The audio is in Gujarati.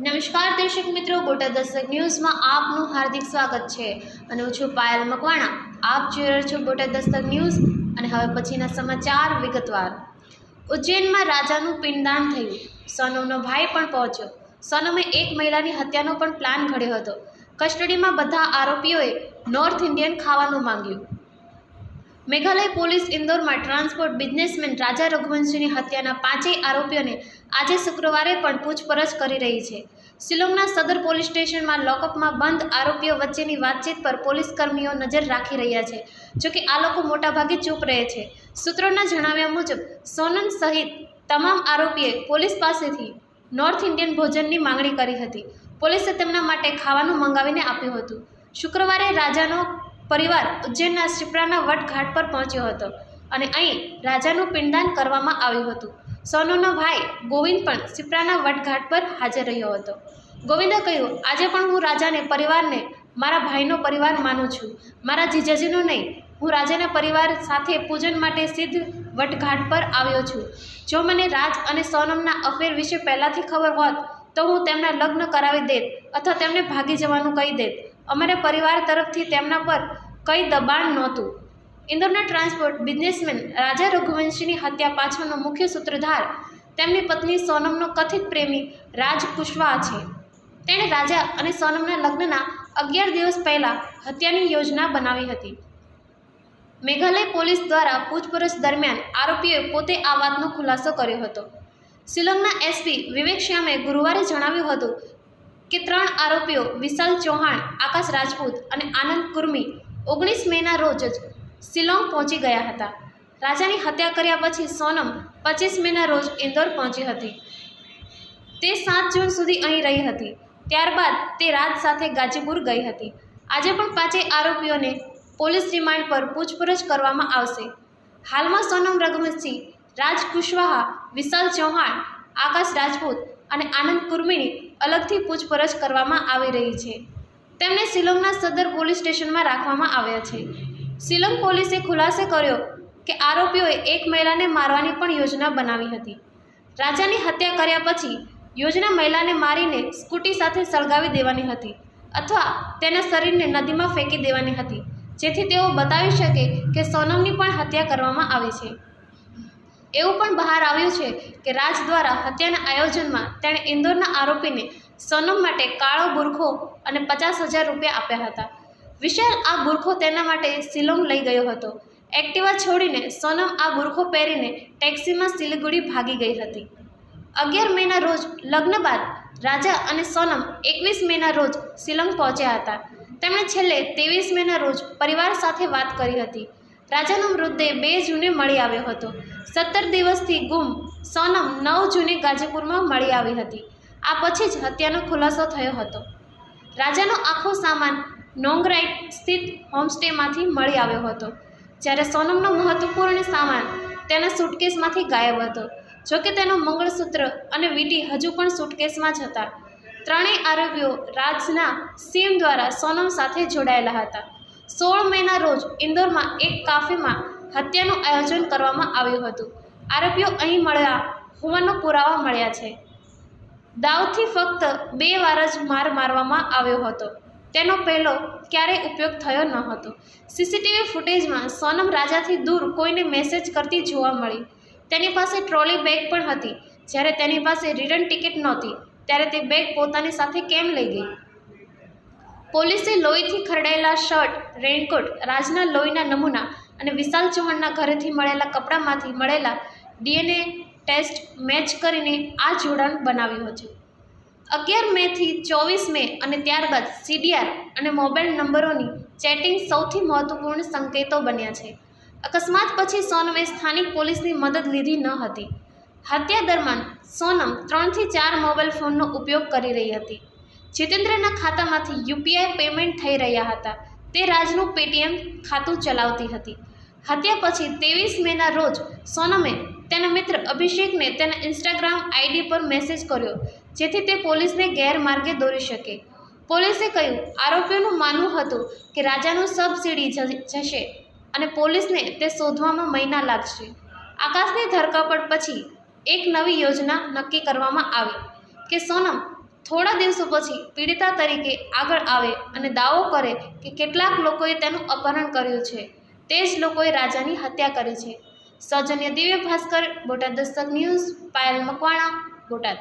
નમસ્કાર દર્શક મિત્રો બોટાદ દસ્તક ન્યૂઝમાં આપનું હાર્દિક સ્વાગત છે અને હું છું પાયલ મકવાણા. આપ જોઈ રહ્યા છો બોટાદ દસ્તક ન્યૂઝ અને હવે પછીના સમાચાર વિગતવાર. ઉજ્જૈનમાં રાજાનું પિંડદાન થયું. સનમનો ભાઈ પણ પહોંચ્યો. સનમે એક મહિલાની હત્યાનો પણ પ્લાન ઘડ્યો હતો. કસ્ટડીમાં બધા આરોપીઓએ નોર્થ ઇન્ડિયન ખાવાનું માંગ્યું. મેઘાલય પોલીસ ઇન્દોરમાં ટ્રાન્સપોર્ટ બિઝનેસમેન રાજા રઘુવંશીની હત્યાના પાંચેય આરોપીઓને આજે શુક્રવારે પણ પૂછપરછ કરી રહી છે. શિલોંગના સદર પોલીસ સ્ટેશનમાં લોકઅપમાં બંધ આરોપીઓ વચ્ચેની વાતચીત પર પોલીસ કર્મીઓ નજર રાખી રહ્યા છે. જોકે આ લોકો મોટાભાગે ચૂપ રહે છે. સૂત્રોના જણાવ્યા મુજબ સોનન સહિત તમામ આરોપીએ પોલીસ પાસેથી નોર્થ ઇન્ડિયન ભોજનની માંગણી કરી હતી. પોલીસે તેમના માટે ખાવાનું મંગાવીને આપ્યું હતું. શુક્રવારે રાજાનો પરિવાર ઉજ્જૈનના શિપ્રાના વટ ઘાટ પર પહોંચ્યો હતો અને અહીં રાજાનું પિંડદાન કરવામાં આવ્યું હતું. સોનુનો ભાઈ ગોવિંદ પણ શિપ્રાના વટઘાટ પર હાજર રહ્યો હતો. ગોવિંદે કહ્યું, આજે પણ હું રાજાને, પરિવારને મારા ભાઈનો પરિવાર માનું છું. મારા જીજાજીનો નહીં, હું રાજાના પરિવાર સાથે પૂજન માટે સિદ્ધ વટઘાટ પર આવ્યો છું. જો મને રાજ અને સોનમના અફેર વિશે પહેલાંથી ખબર હોત, તો હું તેમના લગ્ન કરાવી દેત અથવા તેમને ભાગી જવાનું કહી દેત. અમારા પરિવાર તરફથી તેમના પર કંઈ દબાણ નહોતું. ઇન્દોરના ટ્રાન્સપોર્ટ બિઝનેસમેન રાજા રઘુવંશીની હત્યા પાછળનો મુખ્ય સૂત્રધાર, તેમની પત્ની સોનમનો કથિત પ્રેમી રાજ કુશવાહ છે. તેણે રાજા અને સોનમના લગ્નના અગિયાર દિવસ પહેલાં હત્યાની યોજના બનાવી હતી. મેઘાલય પોલીસ દ્વારા પૂછપરછ દરમિયાન આરોપીએ પોતે આ વાતનો ખુલાસો કર્યો હતો. શિલોંગના એસપી વિવેક શ્યામે ગુરુવારે જણાવ્યું હતું કે ત્રણ આરોપીઓ વિશાલ ચૌહાણ, આકાશ રાજપૂત અને આનંદ કુર્મી ઓગણીસ મેના રોજ જ શિલોંગ પહોંચી ગયા હતા. રાજાની હત્યા કર્યા પછી સોનમ પચીસ મેના રોજ ઇન્દોર પહોંચી હતી. તે સાત જૂન સુધી અહીં રહી હતી. ત્યારબાદ તે રાજ સાથે ગાજીપુર ગઈ હતી. આજે પણ પાંચેય આરોપીઓને પોલીસ રિમાન્ડ પર પૂછપરછ કરવામાં આવશે. હાલમાં સોનમ રઘુવંશી, રાજ કુશવાહા, વિશાલ ચૌહાણ, આકાશ રાજપૂત અને આનંદ કુર્મીની અલગથી પૂછપરછ કરવામાં આવી રહી છે. તેમને શિલોંગના સદર પોલીસ સ્ટેશનમાં રાખવામાં આવ્યા છે. શિલોંગ પોલીસે ખુલાસો કર્યો કે આરોપીઓએ એક મહિલાને મારવાની પણ યોજના બનાવી હતી. રાજાની હત્યા કર્યા પછી યોજના મહિલાને મારીને સ્કૂટી સાથે સળગાવી દેવાની હતી અથવા તેના શરીરને નદીમાં ફેંકી દેવાની હતી, જેથી તેઓ બતાવી શકે કે સોનમની પણ હત્યા કરવામાં આવી છે. એવું પણ બહાર આવ્યું છે કે રાજ દ્વારા હત્યાના આયોજનમાં તેણે ઇન્દોરના આરોપીને સોનમ માટે કાળો બુરખો અને પચાસ હજાર રૂપિયા આપ્યા હતા. વિશાલ આ બુરખો તેના માટે શિલોંગ લઈ ગયો હતો. એક્ટિવા છોડીને સોનમ આ બુરખો પહેરીને ટેક્સીમાં સિલિગુડી ભાગી ગઈ હતી. અગિયાર મેના રોજ લગ્ન બાદ રાજા અને સોનમ એકવીસ મેના રોજ શિલોંગ પહોંચ્યા હતા. તેમણે છેલ્લે ત્રેવીસ મેના રોજ પરિવાર સાથે વાત કરી હતી. રાજાનો મૃતદેહ બે જૂને મળી આવ્યો હતો. સત્તર દિવસથી ગુમ સોનમ નવ જૂને ગાજીપુરમાં મળી આવી હતી. આ પછી જ હત્યાનો ખુલાસો થયો હતો. રાજાનો આખો સામાન નોંગરાઈટ સ્થિત હોમસ્ટેમાંથી મળી આવ્યો હતો. જ્યારે સોનમનો મહત્વપૂર્ણ સામાન તેના સુટકેસમાંથી ગાયબ હતો. જોકે તેનો મંગળસૂત્ર અને વીટી હજુ પણ સુટકેસમાં જ હતા. ત્રણેય આરોપીઓ રાજના સીમ દ્વારા સોનમ સાથે જોડાયેલા હતા. સોળ મેના રોજ ઇન્દોરમાં એક કાફેમાં હત્યાનું આયોજન કરવામાં આવ્યું હતું. આરોપીઓ અહીં મળ્યા, હોવાનો પુરાવા મળ્યા છે. દાવથી ફક્ત બે વાર જ માર મારવામાં આવ્યો હતો. તેનો પહેલો ક્યારેય ઉપયોગ થયો ન હતો. સીસીટીવી ફૂટેજમાં સોનમ રાજાથી દૂર કોઈને મેસેજ કરતી જોવા મળી. તેની પાસે ટ્રોલી બેગ પણ હતી. જ્યારે તેની પાસે રિટર્ન ટિકિટ નહોતી, ત્યારે તે બેગ પોતાની સાથે કેમ લઈ ગઈ? પોલીસે લોહીથી ખરડાયેલા શર્ટ, રેનકોટ, રાજના લોહીના નમૂના અને વિશાલ ચૌહાણના ઘરેથી મળેલા કપડામાંથી મળેલા ડીએનએ ટેસ્ટ મેચ કરીને આ જોડાણ બનાવ્યું હતું. અગિયાર મેથી ચોવીસ મે અને ત્યારબાદ સીડીઆર અને મોબાઈલ નંબરોની ચેટિંગ સૌથી મહત્વપૂર્ણ સંકેતો બન્યા છે. અકસ્માત પછી સોનમે સ્થાનિક પોલીસની મદદ લીધી ન હતી. હત્યા દરમિયાન સોનમ ત્રણથી ચાર મોબાઈલ ફોનનો ઉપયોગ કરી રહી હતી. જીતેન્દ્રના ખાતામાંથી યુપીઆઈ પેમેન્ટ થઈ રહ્યા હતા. તે રાજનું પેટીએમ ખાતું ચલાવતી હતી. હત્યા પછી ત્રેવીસ મેના રોજ સોનમે તેના મિત્ર અભિષેકને તેના ઇન્સ્ટાગ્રામ આઈડી પર મેસેજ કર્યો, જેથી તે પોલીસને ગેરમાર્ગે દોરી શકે. પોલીસે કહ્યું, આરોપીઓનું માનવું હતું કે રાજાનું સબસિડી જશે અને પોલીસને તે શોધવામાં મહિના લાગશે. આકાશની ધરપકડ પછી એક નવી યોજના નક્કી કરવામાં આવી, કે સોનમ થોડા દિવસો પછી પીડિતા તરીકે આગળ આવે અને દાવો કરે કે કેટલાક લોકોએ તેનું અપહરણ કર્યું છે. તે જ લોકોએ રાજાની હત્યા કરી છે. સૌજન્ય દિવ્ય ભાસ્કર, બોટાદ દસ્તક ન્યૂઝ, પાયલ મકવાણા, બોટાદ.